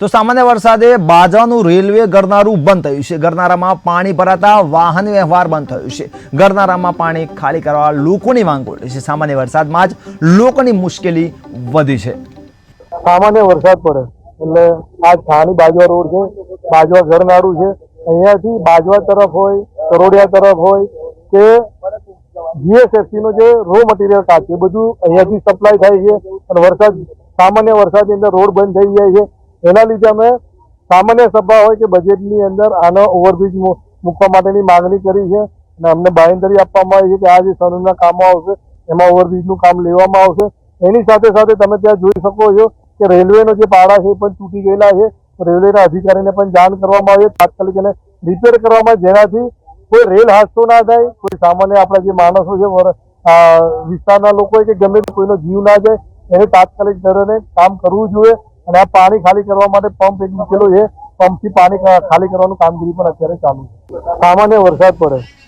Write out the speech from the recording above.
તો સામાન્ય વરસાદે બાજાનું રેલવે ગરનારું બંધ થયું છે. ગરનારામાં પાણી ભરાતા વાહન વ્યવહાર બંધ થયું છે. ગરનારામાં પાણી ખાલી કરવા લોકોની માંગ ઉઠી છે. સામાન્ય વરસાદમાં જ લોકોની મુશ્કેલી વધી છે. સામાન્ય વરસાદ પડે. એટલે આ છાણી બાજવા રોડ છે, બાજવા ગરનારું છે. અહીંયાથી બાજવા તરફ હોય, કરોડિયા તરફ હોય કે જીએસએફસી નો જે રો મટીરિયલ કાચ છે બધું અહીંયાથી સપ્લાય થાય છે. અને વરસાદ, સામાન્ય વરસાદની અંદર રોડ બંધ થઈ જાય છે. એના લીધે અમે સામાન્ય સભા હોય કે બજેટની અંદર આનો ઓવરબ્રિજ મૂકવા માટેની માંગણી કરી છે. અને અમને બાંયધરી આપવામાં આવી છે કે આ જે સનૂના કામો આવશે, એમાં ઓવરબ્રિજનું કામ લેવામાં આવશે. એની સાથે સાથે તમે ત્યાં જોઈ શકો છો કે રેલવેનો જે પાડા છે એ પણ તૂટી ગયેલા છે. રેલવેના અધિકારીને પણ જાણ કરવામાં આવી તાત્કાલિક એને રિપેર કરવામાં જેનાથી કોઈ રેલ હાદસો ના થાય, કોઈ સામાન્ય આપણા જે માણસો છે વિસ્તારના લોકો કે ગમે તે કોઈનો જીવ ના જાય, એને તાત્કાલિક ધોરણે કામ કરવું જોઈએ. અને આ પાણી ખાલી કરવા માટે પંપ એક મૂકેલો છે. પંપથી પાણી ખાલી કરવાનું કામગીરી પણ અત્યારે ચાલુ છે. સામાન્ય વરસાદ પડે.